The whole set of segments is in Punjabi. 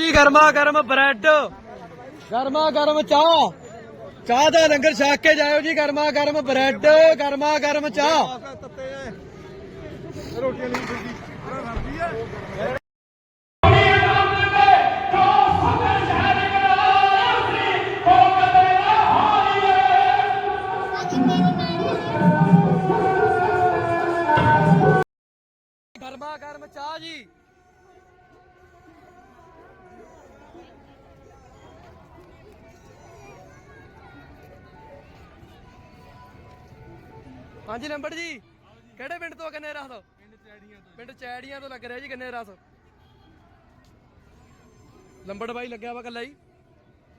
ਜੀ ਗਰਮਾ ਗਰਮ ਬ੍ਰੈਡ। ਗਰਮਾ ਗਰਮ ਚਾਹ। ਚਾਹ ਦਾ ਲੰਗਰ ਛਕ ਕੇ ਜਾਇਓ ਜੀ, ਗਰਮਾ ਗਰਮ ਬ੍ਰੈਡ, ਗਰਮਾ ਗਰਮ ਚਾਹ। ਰੋਟੀਆਂ ਨਹੀਂ ਫਿਰਦੀ ਫਿਰਦੀ ਹੈ ਗਰਮਾ ਗਰਮ ਚਾਹ ਜੀ। ਹਾਂਜੀ ਨੰਬਰ ਜੀ। ਕਿਹੜੇ ਪਿੰਡ ਤੋਂ ਕਿੰਨੇ ਰਸ ਪਿੰਡ ਚੈੜੀਆਂ ਤੋਂ। ਪਿੰਡ ਚੈੜੀਆਂ ਤੋਂ ਲੱਗ ਰਿਹਾ ਜੀ ਕਿੰਨੇ ਰਸ। ਲੰਬੜ ਬਾਈ ਲੱਗਿਆ ਵਾ ਕੱਲਾ ਹੀ।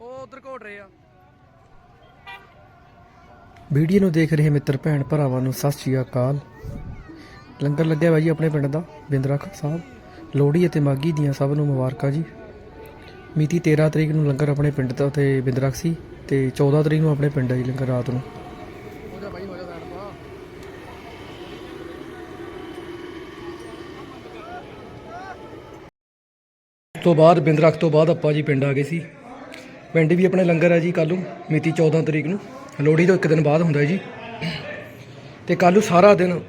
ਉਹ ਉਧਰ ਘੋਟ ਰਹੇ ਆ। ਵੀਡੀਓ ਨੂੰ ਦੇਖ ਰਹੇ ਮਿੱਤਰ ਭੈਣ ਭਰਾਵਾਂ ਨੂੰ ਸਤਿ ਸ਼੍ਰੀ ਅਕਾਲ। ਲੰਗਰ ਲੱਗਿਆ ਜੀ ਆਪਣੇ ਪਿੰਡ ਦਾ ਬਿੰਦਰਖ ਸਾਹਿਬ। ਲੋਹੜੀ ਅਤੇ ਮਾਗੀ ਦੀਆਂ ਸਭ ਨੂੰ ਮੁਬਾਰਕਾਂ ਜੀ। ਮਿਤੀ 13 ਤਰੀਕ ਨੂੰ ਲੰਗਰ ਆਪਣੇ ਪਿੰਡ ਦਾ ਤੇ ਬਿੰਦਰਖ ਸੀ ਤੇ 14 ਤਰੀਕ ਨੂੰ ਆਪਣੇ ਪਿੰਡ ਆ ਜੀ ਲੰਗਰ ਰਾਤ ਨੂੰ ਹੋ ਜਾ ਬਾਈ ਹੋ ਜਾ ਸਾਈਡ ਪਾ ਉਸ ਤੋਂ ਬਾਅਦ ਬਿੰਦਰਖ ਤੋਂ ਬਾਅਦ ਆਪਾਂ ਜੀ ਪਿੰਡ ਆ ਗਏ ਸੀ। ਪਿੰਡ ਵੀ ਆਪਣੇ ਲੰਗਰ ਹੈ ਜੀ ਕੱਲ੍ਹ ਨੂੰ, ਮਿਤੀ 14 ਤਰੀਕ ਨੂੰ। ਲੋਹੜੀ ਤੋਂ ਇੱਕ ਦਿਨ ਬਾਅਦ ਹੁੰਦਾ ਜੀ। ਤੇ ਕੱਲ੍ਹ ਨੂੰ ਸਾਰਾ ਦਿਨ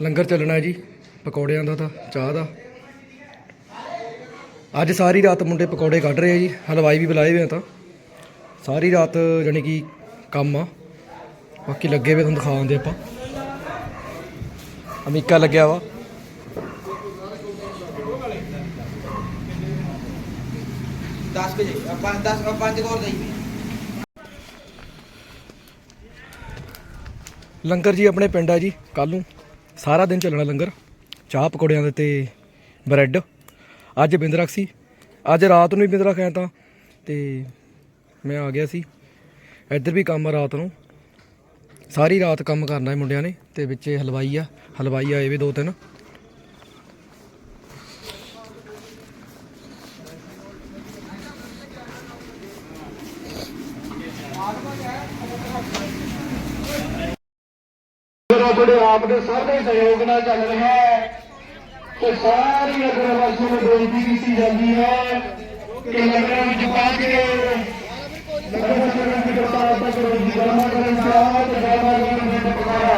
ਲੰਗਰ ਚੱਲਣਾ ਜੀ, ਪਕੌੜਿਆਂ ਦਾ ਤਾਂ, ਚਾਹ ਦਾ। ਅੱਜ ਸਾਰੀ ਰਾਤ ਮੁੰਡੇ ਪਕੌੜੇ ਕੱਢ ਰਹੇ ਆ ਜੀ, ਹਲਵਾਈ ਵੀ ਬੁਲਾਏ ਹੋਏ ਆ ਤਾਂ। ਸਾਰੀ ਰਾਤ ਜਾਣੀ ਕਿ ਕੰਮ ਆ। ਬਾਕੀ ਲੱਗੇ ਹੋਏ ਤੁਹਾਨੂੰ ਦਿਖਾਉਂਦੇ ਆਪਾਂ। ਅਮੀਕਾ ਲੱਗਿਆ ਵਾ। 10 ਵਜੇ, ਆਪਾਂ 10 5 ਕੋਲ ਜਾਈ ਲੰਗਰ ਜੀ ਆਪਣੇ ਪਿੰਡ ਆ ਜੀ ਕੱਲ ਨੂੰ ਸਾਰਾ ਦਿਨ ਚੱਲਣਾ ਲੰਗਰ, ਚਾਹ ਪਕੌੜਿਆਂ ਦੇ ਤੇ ਬ੍ਰੈਡ। ਅੱਜ ਬਿੰਦਰਖ ਸੀ, ਅੱਜ ਰਾਤ ਨੂੰ ਹੀ ਬਿੰਦਰਖ ਆਇਆ ਤਾਂ, ਤੇ ਮੈਂ ਆ ਗਿਆ ਸੀ। ਇੱਧਰ ਵੀ ਕੰਮ ਆ ਰਾਤ ਨੂੰ। ਸਾਰੀ ਰਾਤ ਕੰਮ ਕਰਨਾ ਹੈ ਮੁੰਡਿਆਂ ਨੇ, ਤੇ ਵਿੱਚ ਹਲਵਾਈ ਆ, ਹਲਵਾਈ ਆਏ ਵੀ ਦੋ ਤਿੰਨ। ਜਿਹੜਾ ਜਿਹੜੇ ਆਪ ਦੇ ਸਭ ਦੇ ਸਹਿਯੋਗ ਨਾਲ ਚੱਲ ਰਿਹਾ ਹੈ ਤੇ ਸਾਰੀ ਨਗਰ ਨੂੰ ਬੇਨਤੀ ਕੀਤੀ ਜਾਂਦੀ ਹੈ ਕਿ ਲੰਗਰਾਂ ਵਿੱਚ ਪਹੁੰਚ ਕੇ ਲੰਗਰ ਸੇਵਾ ਦੀ ਕਰਤਾਰਤਾ ਕਰੋ ਜੀ ਗਰਮਾ ਗਰਮ ਚਾਹ ਤੇ ਗਰਮਾ ਗਰਮ ਦੇ ਪਕਾਰਾ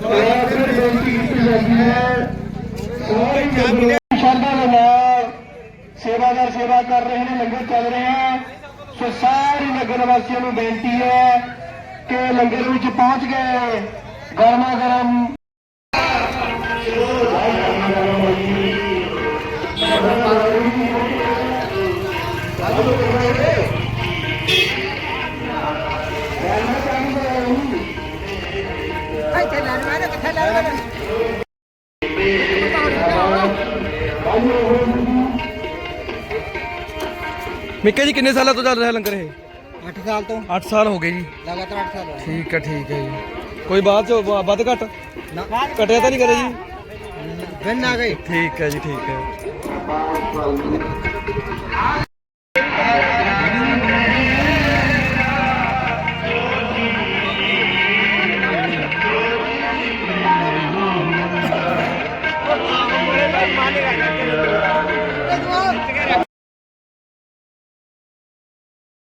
ਤੇ ਫਿਰ ਬੇਨਤੀ ਕੀਤੀ ਜਾਂਦੀ ਹੈ, ਸਾਰੀ ਨਗਰ ਸ਼ਰਧਾ ਦੇ ਨਾਲ ਸੇਵਾਦਾਰ ਸੇਵਾ ਕਰ ਰਹੇ ਨੇ, ਲੰਗਰ ਚੱਲ ਰਿਹਾ ਹੈ ਸੋ ਸਾਰੀ ਨਗਰ ਵਾਸੀਆਂ ਨੂੰ ਬੇਨਤੀ ਹੈ ਕਿ ਲੰਗਰ ਵਿੱਚ ਪਹੁੰਚ ਗਏ। ਗਰਮਾ ਗਰਮ ਮਿੱਕੇ ਜੀ ਕਿੰਨੇ ਸਾਲਾਂ ਤੋਂ ਚੱਲ ਰਿਹਾ ਲੰਗਰ ਇਹ 8 ਸਾਲ ਤੋਂ 8 ਸਾਲ ਹੋ ਗਏ ਜੀ ਲਗਾਤਾਰ 8 ਸਾਲ ਹੋਏ ਠੀਕ ਹੈ ਠੀਕ ਹੈ ਜੀ ਕੋਈ ਬਾਅਦ ਚ ਵੱਧ ਘਟ ਕਟਿਆ ਤਾਂ ਨਹੀਂ ਕਰਿਆ ਜੀ ਗੰਨ ਆ ਗਈ ਠੀਕ ਹੈ ਜੀ ਠੀਕ ਹੈ ਮਾਨੇਗਾ